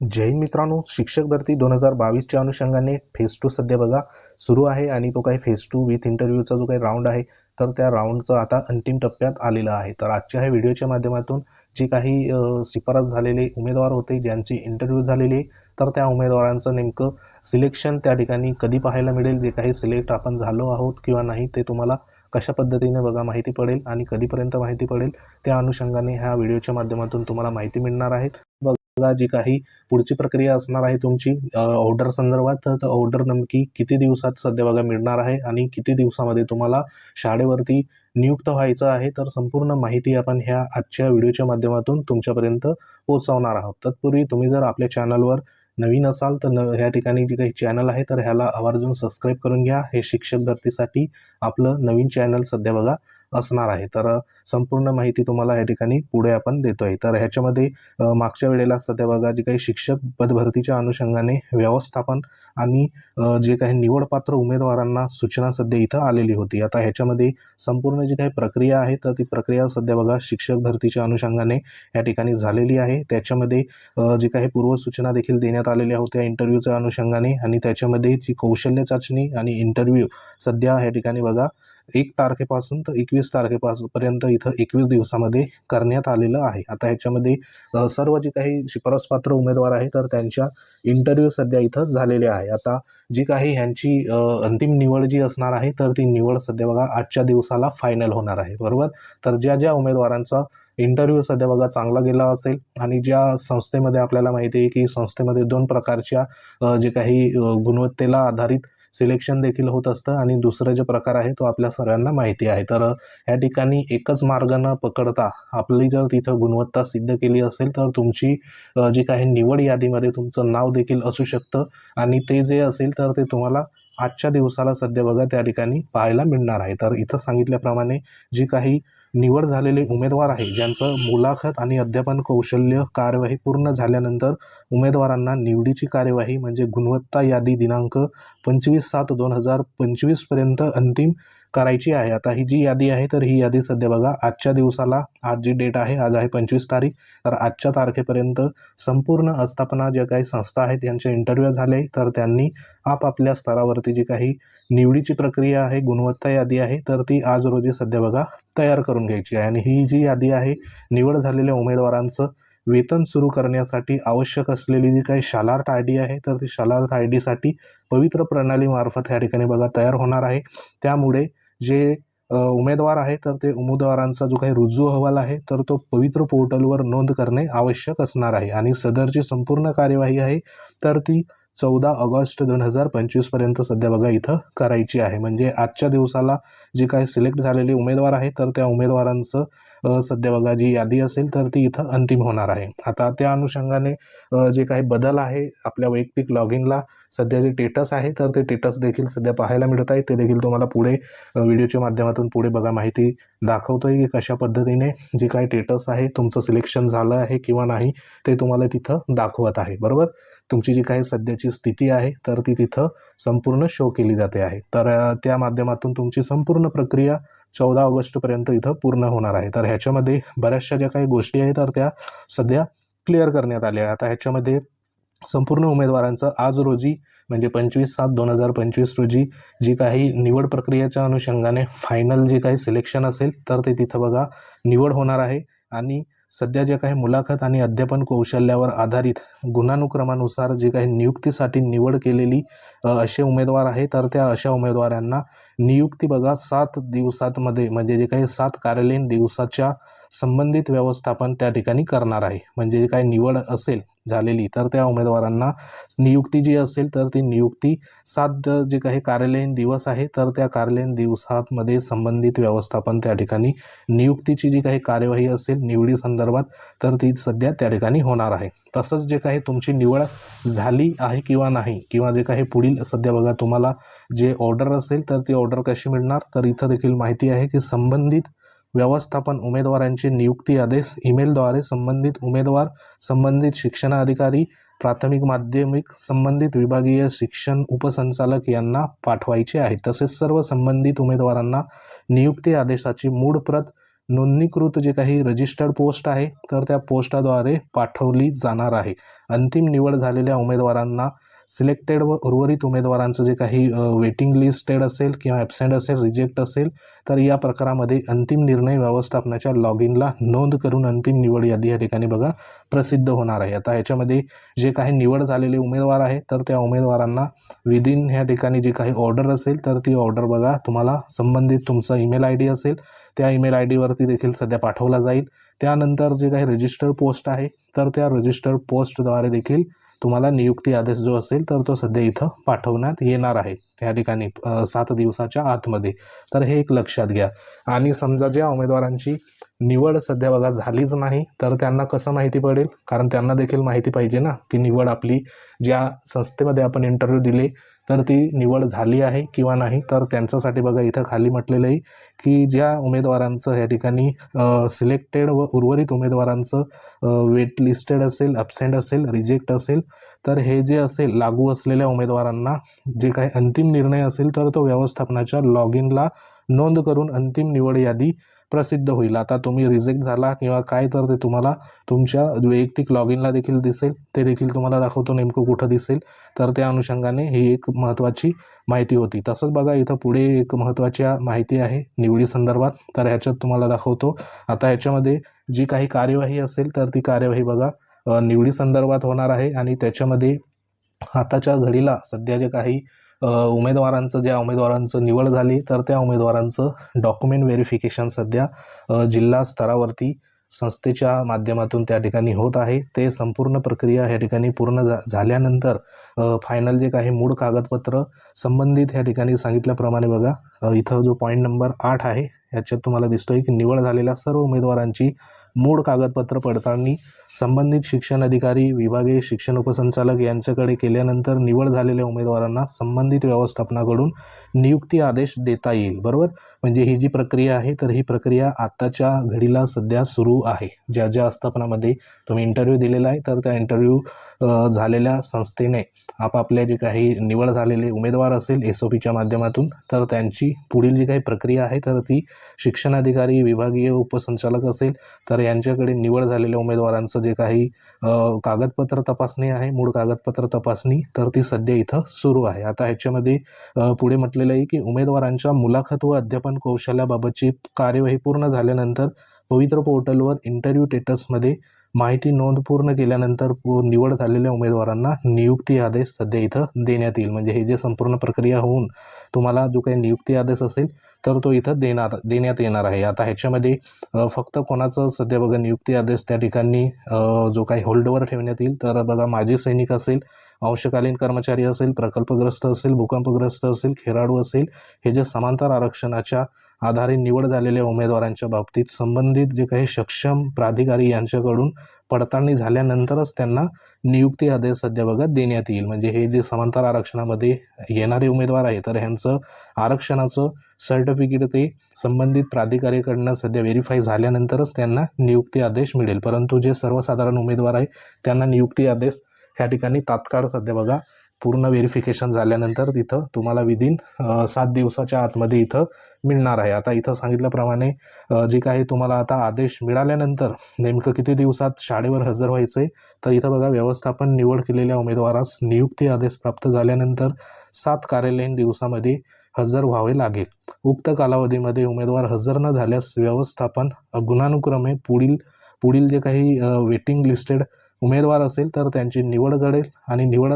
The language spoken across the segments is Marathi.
जैन मित्रांनो शिक्षक भरती दोन हजार बावीसच्या अनुषंगाने फेज टू सध्या बघा सुरू आहे आणि तो काही फेज टू विथ इंटरव्ह्यूचा जो काही राऊंड आहे तर त्या राऊंडचा आता अंतिम टप्प्यात आलेला आहे. तर आजच्या ह्या व्हिडिओच्या माध्यमातून जे काही शिफारस झालेले उमेदवार होते ज्यांची इंटरव्ह्यू झालेली तर त्या उमेदवारांचं नेमकं सिलेक्शन त्या ठिकाणी कधी पाहायला मिळेल? जे काही सिलेक्ट आपण झालो आहोत किंवा नाही ते तुम्हाला कशा पद्धतीने बघा माहिती पडेल आणि कधीपर्यंत माहिती पडेल त्या अनुषंगाने ह्या व्हिडिओच्या माध्यमातून तुम्हाला माहिती मिळणार आहे. बघा जी काही पुढची प्रक्रिया असणार आहे तुमची ऑर्डर संदर्भात तर ऑर्डर नेमकी किती दिवसात सध्या बघा मिळणार आहे आणि किती दिवसामध्ये तुम्हाला शाळेवरती नियुक्त व्हायचं आहे तर संपूर्ण माहिती आपण ह्या आजच्या व्हिडिओच्या माध्यमातून तुमच्यापर्यंत पोहोचवणार आहोत. तत्पूर्वी तुम्ही जर आपल्या चॅनलवर नवीन असाल तर न ह्या ठिकाणी जे काही चॅनल आहे तर ह्याला आवर्जून सबस्क्राईब करून घ्या. हे शिक्षक भरतीसाठी आपलं नवीन चॅनल सध्या बघा असणार आहे. तर संपूर्ण माहिती तुम्हाला या ठिकाणी पुढे आपण देतो आहे तर ह्याच्यामध्ये मागच्या वेळेला सध्या बघा जे काही शिक्षक पदभरतीच्या अनुषंगाने व्यवस्थापन आणि जे काही निवडपात्र उमेदवारांना सूचना सध्या इथं आलेली होती. आता ह्याच्यामध्ये संपूर्ण जी काही प्रक्रिया आहे तर ती प्रक्रिया सध्या बघा शिक्षक भरतीच्या अनुषंगाने या ठिकाणी झालेली आहे. त्याच्यामध्ये जी काही पूर्वसूचना देखील देण्यात आलेल्या होत्या इंटरव्ह्यूच्या अनुषंगाने आणि त्याच्यामध्ये जी कौशल्य चाचणी आणि इंटरव्ह्यू सध्या या ठिकाणी बघा एक तारखेपासून तर एकवीस तारखेपासून पर्यंत इथं एकवीस दिवसामध्ये करण्यात आलेलं आहे. आता ह्याच्यामध्ये सर्व जे काही शिफारसपात्र उमेदवार आहे तर त्यांच्या इंटरव्ह्यू सध्या इथं झालेले आहे आता जी काही ह्यांची अंतिम निवड जी असणार आहे तर ती निवड सध्या बघा आजच्या दिवसाला फायनल होणार आहे. बरोबर? तर ज्या ज्या उमेदवारांचा इंटरव्ह्यू सध्या बघा चांगला गेला असेल आणि ज्या संस्थेमध्ये आपल्याला माहिती आहे की संस्थेमध्ये दोन प्रकारच्या जे काही गुणवत्तेला आधारित सिलेक्शन देखील होत असतं आणि दुसरा जो प्रकार आहे तो आपल्या सर्वांना माहिती आहे. तर या ठिकाणी एकच मार्ग न पकडता आपली जर तिथं गुणवत्ता सिद्ध केली असेल तर तुमची जी काही निवड यादीमध्ये तुमचं नाव देखील असू शकतं आणि ते जे असेल तर ते तुम्हाला आजच्या दिवसाला सध्या बघा त्या ठिकाणी पाहायला मिळणार आहे. तर इथं सांगितल्याप्रमाणे जी काही निवड झालेले उमेदवार आहे ज्यांचं मुलाखत आणि अध्यापन कौशल्य कार्यवाही पूर्ण झाल्यानंतर उमेदवारांना निवडीची कार्यवाही म्हणजे गुणवत्ता यादी दिनांक पंचवीस सात दोन हजार पंचवीसपर्यंत अंतिम करायची आहे. आता ही जी यादी आहे तर ही यादी सध्या बघा आजच्या दिवसाला आज जी डेट आहे आज आहे पंचवीस तारीख. तर आजच्या तारखेपर्यंत संपूर्ण आस्थापना ज्या काही संस्था आहेत यांचे इंटरव्ह्यू झाले तर त्यांनी आपापल्या स्तरावरती जी काही निवडीची प्रक्रिया आहे गुणवत्ता यादी आहे तर ती आज रोजी सध्या बघा तयार करून घ्यायची आहे. आणि ही जी यादी आहे निवड झालेल्या उमेदवारांचं वेतन सुरू करण्यासाठी आवश्यक असलेली जी काही शालार्थ आय डी आहे तर ती शालार्थ आय डीसाठी पवित्र प्रणालीमार्फत ह्या ठिकाणी बघा तयार होणार आहे. त्यामुळे जे उमेदवार आहे तर ते उमेदवारांचा जो काही रुजू अहवाल आहे तर तो पवित्र पोर्टलवर नोंद करणे आवश्यक असणार आहे. आणि सदरची संपूर्ण कार्यवाही आहे तर ती चौदा ऑगस्ट दोन हजार पंचवीसपर्यंत सध्या बघा इथं करायची आहे. म्हणजे आजच्या दिवसाला जे काही सिलेक्ट झालेले उमेदवार आहे तर त्या उमेदवारांचं सध्या बघा जी यादी असेल तर ती इथं अंतिम होणार आहे. आता त्या अनुषंगाने जे काही बदल आहे आपल्या वैयक्तिक लॉग इनला सध्या जे टेटस आहे तर ते टेटस देखील सध्या पाहायला मिळत आहे. ते देखील तुम्हाला पुढे व्हिडिओच्या माध्यमातून पुढे बघा माहिती दाखवतोय की कशा पद्धतीने जे काही टेटस आहे तुमचं सिलेक्शन झालं आहे किंवा नाही ते तुम्हाला तिथं दाखवत आहे. बरोबर? तुमची जी काही सध्याची स्थिती आहे तर ती तिथं संपूर्ण शो केली जाते आहे. तर त्या माध्यमातून तुमची संपूर्ण प्रक्रिया चौदा ऑगस्टपर्यंत इथं पूर्ण होणार आहे. तर ह्याच्यामध्ये बऱ्याचशा ज्या काही गोष्टी आहेत तर त्या सध्या क्लिअर करण्यात आल्या आहेत. आता ह्याच्यामध्ये संपूर्ण उमेदवारांचं आज रोजी म्हणजे पंचवीस सात दोन हजार पंचवीस रोजी जी काही निवड प्रक्रियेच्या अनुषंगाने फायनल जे काही सिलेक्शन असेल तर ते तिथं बघा निवड होणार आहे. आणि सध्या जे काही मुलाखत आणि अध्यापन कौशल्यावर आधारित गुणानुक्रमानुसार जे काही नियुक्तीसाठी निवड केलेली असे उमेदवार आहे तर त्या अशा उमेदवारांना नियुक्ती बघा सात दिवसातमध्ये म्हणजे जे काही सात कार्यालयीन दिवसाच्या संबंधित व्यवस्थापन त्या ठिकाणी करणार आहे. म्हणजे जे काही निवड असेल झालेली. तर त्या उमेदवारांना नियुक्ती जी असेल तर ती नियुक्ती सात जे काही कार्यालयीन दिवस आहे तर त्या कार्यालयीन दिवसांमध्ये संबंधित व्यवस्थापन त्या ठिकाणी नियुक्तीची जी काही कार्यवाही असेल निवडी संदर्भात तर ती सध्या त्या ठिकाणी होणार आहे. तसंच जे काही तुमची निवड झाली आहे किंवा नाही किंवा जे काही पुढील सध्या बघा तुम्हाला जे ऑर्डर असेल तर ती ऑर्डर कशी मिळणार? तर इथं देखील माहिती आहे की संबंधित व्यवस्थापन उमेदवारांचे नियुक्ती आदेश ईमेलद्वारे संबंधित उमेदवार संबंधित शिक्षणाधिकारी प्राथमिक माध्यमिक संबंधित विभागीय शिक्षण उपसंचालक यांना पाठवायचे आहे. तसेच सर्व संबंधित उमेदवारांना नियुक्ती आदेशाची मूळ प्रत नोंदणीकृत जे काही रजिस्टर्ड पोस्ट आहे तर त्या पोस्टाद्वारे पाठवली जाणार आहे. अंतिम निवड झालेल्या उमेदवारांना सिलेक्टेड व उर्वरित उमेदवारांचं जे काही वेटिंग लिस्टेड असेल किंवा ॲबसेंट असेल रिजेक्ट असेल तर या प्रकारामध्ये अंतिम निर्णय व्यवस्थापनाच्या लॉग इनला नोंद करून अंतिम निवड यादी या ठिकाणी बघा प्रसिद्ध होणार आहे. आता ह्याच्यामध्ये जे काही निवड झालेले उमेदवार आहे तर त्या उमेदवारांना विदिन ह्या ठिकाणी जी काही ऑर्डर असेल तर ती ऑर्डर बघा तुम्हाला संबंधित तुमचा ईमेल आय डी असेल त्या ईमेल आय डीवरती देखील सध्या पाठवला जाईल. त्यानंतर जे काही रजिस्टर्ड पोस्ट आहे तर त्या रजिस्टर्ड पोस्टद्वारे देखील तुम्हाला नियुक्ती आदेश जो असेल तर तो सध्या इथं पाठवण्यात येणार आहे. त्या ठिकाणी सात दिवसाच्या आतमध्ये. तर हे एक लक्षात घ्या. आणि समजा ज्या उमेदवारांची निवड सध्या बघा झालीच नाही तर त्यांना कसं माहिती पडेल? कारण त्यांना देखील माहिती पाहिजे ना की निवड आपली ज्या संस्थेमध्ये आपण इंटरव्ह्यू दिले तर ती निवड झाली आहे किंवा नाही तर त्यांच्यासाठी बघा इथं खाली म्हटलेलं आहे की ज्या उमेदवारांचं या ठिकाणी सिलेक्टेड व उर्वरित उमेदवारांचं वेट लिस्टेड असेल ॲबसेंट असेल रिजेक्ट असेल तर हे जे असेल लागू असलेल्या उमेदवारांना जे काही अंतिम निर्णय असेल तर तो व्यवस्थापनाच्या लॉग इनला नोंद करून अंतिम निवड यादी प्रसिद्ध होईल. आता तुम्ही रिजेक्ट झाला किंवा काय तर ते तुम्हाला तुमच्या वैयक्तिक लॉग इनला देखील दिसेल. ते देखील तुम्हाला दाखवतो नेमकं कुठं दिसेल. तर त्या अनुषंगाने ही एक महत्त्वाची माहिती होती. तसंच बघा इथं पुढे एक महत्त्वाच्या माहिती आहे निवडी संदर्भात. तर ह्याच्यात तुम्हाला दाखवतो. आता ह्याच्यामध्ये जी काही कार्यवाही असेल तर ती कार्यवाही बघा निवडी संदर्भात होणार आहे. आणि त्याच्यामध्ये आताच्या घडीला सध्या जे काही उमेदवारांचं ज्या उमेदवारांचं निवड झाली तर त्या उमेदवारांचं डॉक्युमेंट व्हेरिफिकेशन सध्या जिल्हा स्तरावरती संस्थेच्या माध्यमातून त्या ठिकाणी होत आहे. ते संपूर्ण प्रक्रिया ह्या ठिकाणी पूर्ण झा झाल्यानंतर फायनल जे काही मूळ कागदपत्र संबंधित ह्या ठिकाणी सांगितल्याप्रमाणे बघा इथं जो पॉईंट नंबर आठ आहे याच्यात तुम्हाला दिसतोय की निवड झालेल्या सर्व उमेदवारांची मूळ कागदपत्र पडताळणी संबंधित शिक्षण अधिकारी विभागीय शिक्षण उपसंचालक यांच्याकडे केल्यानंतर निवड झालेल्या उमेदवारांना संबंधित व्यवस्थापनाकडून नियुक्ती आदेश देता येईल. बरोबर? म्हणजे ही जी प्रक्रिया आहे तर ही प्रक्रिया आत्ताच्या घडीला सध्या सुरू आहे. ज्या ज्या आस्थापनामध्ये तुम्ही इंटरव्ह्यू दिलेला आहे तर त्या इंटरव्ह्यू झालेल्या संस्थेने आपापल्या जे काही निवड झालेले उमेदवार असेल एस ओ पीच्या माध्यमातून तर त्यांची पुढील जी काही प्रक्रिया आहे तर ती शिक्षणाधिकारी विभागीय उपसंचालक असेल तर यांच्याकडे निवड झालेल्या उमेदवारांचं जे काही कागदपत्र तपासणी आहे मूळ कागदपत्र तपासणी तर ती सध्या इथं सुरू आहे. आता ह्याच्यामध्ये पुढे म्हटलेलं आहे की उमेदवारांच्या मुलाखत व अध्यापन कौशल्याबाबतची कार्यवाही पूर्ण झाल्यानंतर पवित्र पोर्टलवर इंटरव्ह्यू टेटसमध्ये माहिती नोंद पूर्ण केल्यानंतर निवड झालेल्या उमेदवारांना नियुक्ती आदेश सध्या इथं देण्यात येईल. म्हणजे हे जे संपूर्ण प्रक्रिया होऊन तुम्हाला जो काही नियुक्ती आदेश असेल तर तो इथं देणार देण्यात येणार आहे. आता ह्याच्यामध्ये फक्त कोणाचं सध्या बघा नियुक्ती आदेश त्या ठिकाणी जो काही होल्डवर ठेवण्यात येईल तर बघा माजी सैनिक असेल अंशकालीन कर्मचारी असेल प्रकल्पग्रस्त असेल भूकंपग्रस्त असेल खेळाडू असेल हे जे समांतर आरक्षणाच्या आधारे निवड झालेल्या उमेदवारांच्या बाबतीत संबंधित जे काही सक्षम प्राधिकारी यांच्याकडून पडताळणी झाल्यानंतरच त्यांना नियुक्ती आदेश सध्या बघा देण्यात येईल. म्हणजे हे जे समांतर आरक्षणामध्ये येणारे उमेदवार आहे तर ह्यांचं आरक्षणाचं सर्टिफिकेट ते संबंधित प्राधिकारीकडनं सध्या व्हेरीफाय झाल्यानंतरच त्यांना नियुक्ती आदेश मिळेल. परंतु जे सर्वसाधारण उमेदवार आहे त्यांना नियुक्ती आदेश ह्या ठिकाणी तात्काळ सध्या बघा पूर्ण व्हेरिफिकेशन झाल्यानंतर तिथं तुम्हाला विदिन सात दिवसाच्या आतमध्ये इथं मिळणार आहे. आता इथं सांगितल्याप्रमाणे जे काही तुम्हाला आता आदेश मिळाल्यानंतर नेमकं किती दिवसात शाळेवर हजर व्हायचं आहे तर इथं बघा व्यवस्थापन निवड केलेल्या उमेदवारास नियुक्ती आदेश प्राप्त झाल्यानंतर सात कार्यालयीन दिवसामध्ये हजर व्हावे लागेल. उक्त कालावधीमध्ये उमेदवार हजर न झाल्यास व्यवस्थापन गुणानुक्रमे पुढील पुढील जे काही वेटिंग लिस्टेड उमेदवार असेल तर त्यांची निवड घडेल आणि निवड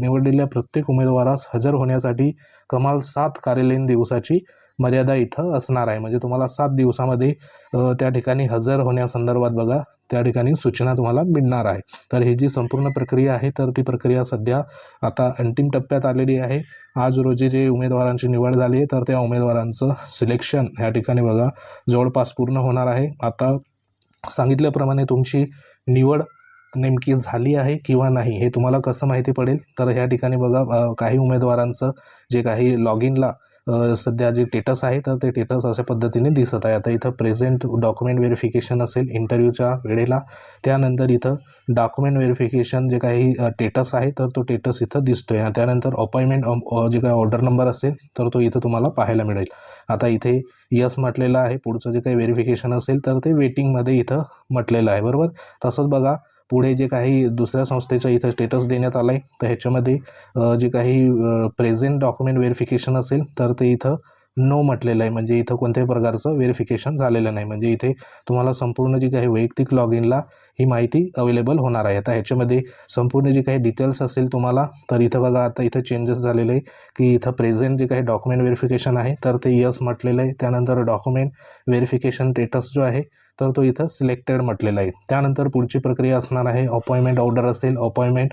निवडलेल्या प्रत्येक उमेदवारास हजर होण्यासाठी कमाल सात कार्यालयीन दिवसाची मर्यादा इथं असणार आहे. म्हणजे तुम्हाला सात दिवसामध्ये त्या ठिकाणी हजर होण्यासंदर्भात बघा त्या ठिकाणी सूचना तुम्हाला मिळणार आहे. तर ही जी संपूर्ण प्रक्रिया आहे तर ती प्रक्रिया सध्या आता अंतिम टप्प्यात आलेली आहे. आज रोजी जे उमेदवारांची निवड झाली आहे तर त्या उमेदवारांचं सिलेक्शन ह्या ठिकाणी बघा जवळपास पूर्ण होणार आहे. आता सांगितल्याप्रमाणे तुमची निवड नेमकी झाली आहे किंवा नाही हे तुम्हाला कसं माहिती पडेल? तर ह्या ठिकाणी बघा काही उमेदवारांचं जे काही लॉग इनला सध्या जे टेटस आहे तर ते टेटस अशा पद्धतीने दिसत आहे. आता इथं प्रेझेंट डॉक्युमेंट व्हेरिफिकेशन असेल इंटरव्ह्यूच्या वेळेला त्यानंतर इथं डॉक्युमेंट व्हेरिफिकेशन जे काही टेटस आहे तर तो टेटस इथं दिसतोय. आणि त्यानंतर अपॉइंटमेंट जे काही ऑर्डर नंबर असेल तर तो इथं तुम्हाला पाहायला मिळेल. आता इथे यस म्हटलेलं आहे. पुढचं जे काही व्हेरिफिकेशन असेल तर ते वेटिंगमध्ये इथं म्हटलेलं आहे. बरोबर? तसंच बघा पुढे जे काही दुसऱ्या संस्थेचं इथं स्टेटस देण्यात आला आहे तर ह्याच्यामध्ये जे काही प्रेझेंट डॉक्युमेंट व्हेरिफिकेशन असेल तर ते इथं नो म्हटलेलं आहे. म्हणजे इथं कोणत्याही प्रकारचं व्हेरिफिकेशन झालेलं नाही. म्हणजे इथे तुम्हाला संपूर्ण जी काही वैयक्तिक लॉग इनला ही माहिती अवेलेबल होणार आहे. आता ह्याच्यामध्ये संपूर्ण जे काही डिटेल्स असेल तुम्हाला तर इथं बघा आता इथं चेंजेस झालेले आहे की इथं प्रेझेंट जे काही डॉक्युमेंट व्हेरिफिकेशन आहे तर ते यस म्हटलेलं आहे. त्यानंतर डॉक्युमेंट व्हेरिफिकेशन स्टेटस जो आहे तर तो इथं सिलेक्टेड म्हटलेला आहे. त्यानंतर पुढची प्रक्रिया असणार आहे अपॉइंटमेंट ऑर्डर असेल अपॉइंटमेंट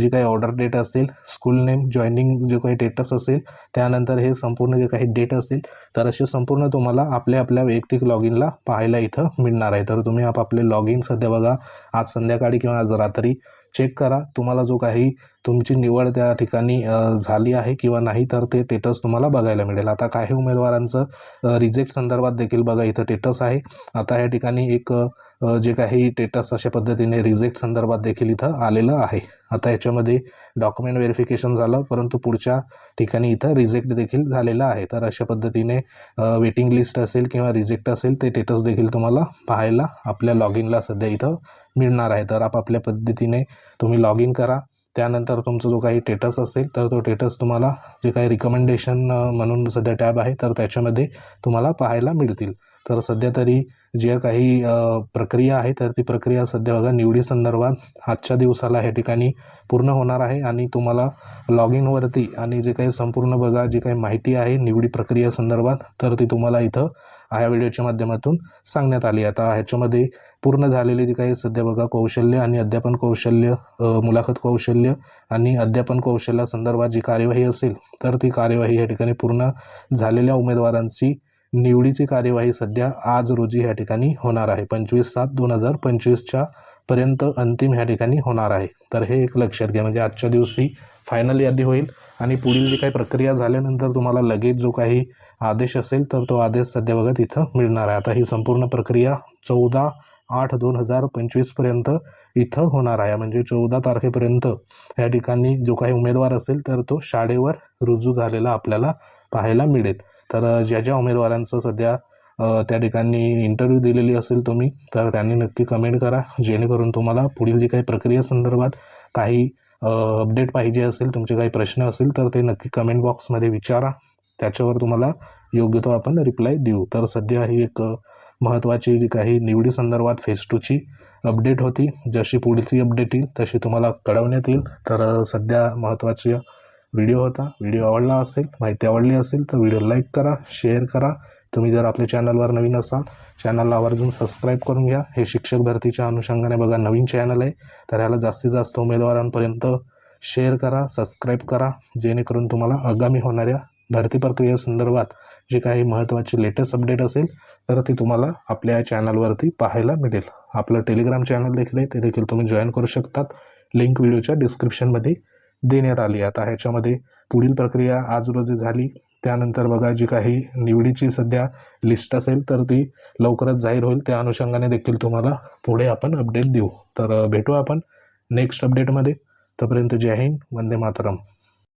जी काही ऑर्डर डेट असेल स्कूल नेम जॉईनिंग जे काही डेटस असेल त्यानंतर हे संपूर्ण जे काही डेट असेल तर असे संपूर्ण तुम्हाला आपल्या आपल्या वैयक्तिक लॉग इनला पाहायला इथं मिळणार आहे. तर तुम्ही आपापले लॉग इन सध्या बघा आज संध्याकाळी किंवा आज रात्री चेक करा. तुम्हाला जो काही तुमची निवड त्या ठिकाणी झाली आहे किंवा नाही तर ते टेटस तुम्हाला बघायला मिळेल. आता काही उमेदवारांचं रिजेक्ट संदर्भात देखील बघा इथं टेटस आहे. आता या ठिकाणी एक जे काही टेटस अशा पद्धतीने रिजेक्ट संदर्भात देखील इथं आलेलं आहे. आता याच्यामध्ये डॉक्युमेंट व्हेरिफिकेशन झालं परंतु पुढच्या ठिकाणी इथं रिजेक्ट देखील झालेलं आहे. तर अशा पद्धतीने वेटिंग लिस्ट असेल किंवा रिजेक्ट असेल ते टेटस देखील तुम्हाला पाहायला आपल्या लॉग इनला सध्या इथं मिळणार आहे. तर आपापल्या पद्धतीने तुम्ही लॉग इन करा. त्यानंतर तुमचा जो काही टेटस असेल तर तो टेटस तुम्हाला जे काही रिकमेंडेशन म्हणून सध्या टॅब आहे तर त्याच्यामध्ये तुम्हाला पाहायला मिळतील. तर सध्या तरी ज्या काही प्रक्रिया आहे तर ती प्रक्रिया सध्या बघा निवडी संदर्भात आजच्या दिवसाला ह्या ठिकाणी पूर्ण होणार आहे आणि तुम्हाला लॉग इनवरती आणि जे काही संपूर्ण बघा जी काही माहिती आहे निवडी प्रक्रिया संदर्भात तर ती तुम्हाला इथं ह्या व्हिडिओच्या माध्यमातून सांगण्यात आली. आता ह्याच्यामध्ये पूर्ण झालेले जे काही सध्या बघा कौशल्य आणि अध्यापन कौशल्य मुलाखत कौशल्य आणि अध्यापन कौशल्यासंदर्भात जी कार्यवाही असेल तर ती कार्यवाही या ठिकाणी पूर्ण झालेल्या उमेदवारांची निवडीची कार्यवाही सध्या आज रोजी ह्या ठिकाणी होणार आहे. पंचवीस सात दोन हजार पंचवीसच्या पर्यंत अंतिम ह्या ठिकाणी होणार आहे. तर हे एक लक्षात घ्या. म्हणजे आजच्या दिवशी फायनल यादी होईल आणि पुढील जी काही प्रक्रिया झाल्यानंतर तुम्हाला लगेच जो काही आदेश असेल तर तो आदेश सध्या बघा तिथं मिळणार आहे. आता ही संपूर्ण प्रक्रिया चौदा आठ दोन हजार पंचवीसपर्यंत इथं होणार आहे. म्हणजे चौदा तारखेपर्यंत या ठिकाणी जो काही उमेदवार असेल तर तो शाळेवर रुजू झालेला आपल्याला पाहायला मिळेल. तर ज्या ज्या उमेदवारांचं सध्या त्या ठिकाणी इंटरव्ह्यू दिलेली असेल तुम्ही तर त्यांनी नक्की कमेंट करा. जेणेकरून तुम्हाला पुढील जी काही प्रक्रिया संदर्भात काही अपडेट पाहिजे असेल तुमचे काही प्रश्न असेल तर ते नक्की कमेंट बॉक्समध्ये विचारा. त्याच्यावर तुम्हाला योग्य तो आपण रिप्लाय देऊ. तर सध्या ही एक महत्त्वाची जी काही निवडी संदर्भात फेस टूची अपडेट होती. जशी पुढची अपडेट येईल तशी तुम्हाला कळवण्यात येईल. तर सध्या महत्त्वाची व्हिडिओ होता व्हिडिओ आवडला असेल माहिती आवडली असेल तर व्हिडिओ लाईक करा शेअर करा. तुम्ही जर आपल्या चॅनलवर नवीन असाल चॅनलला आवर्जून सबस्क्राईब करून घ्या. हे शिक्षक भरतीच्या अनुषंगाने बघा नवीन चॅनल आहे. तर ह्याला जास्तीत जास्त उमेदवारांपर्यंत शेअर करा सबस्क्राईब करा जेणेकरून तुम्हाला आगामी होणाऱ्या भरती प्रक्रियेसंदर्भात जे काही महत्त्वाची लेटेस्ट अपडेट असेल तर ती तुम्हाला आपल्या या चॅनलवरती पाहायला मिळेल. आपलं टेलिग्राम चॅनल देखील आहे ते देखील तुम्ही जॉईन करू शकतात. लिंक व्हिडिओच्या डिस्क्रिप्शनमध्ये देण्यात आली. आता ह्याच्यामध्ये पुढील प्रक्रिया आज रोजी झाली. त्यानंतर बघा जी काही निवडीची सध्या लिस्ट असेल तर ती लवकरच जाहीर होईल. त्या अनुषंगाने देखील तुम्हाला पुढे आपण अपडेट देऊ. तर भेटू आपण नेक्स्ट अपडेटमध्ये तोपर्यंत जय हिंद वंदे मातरम.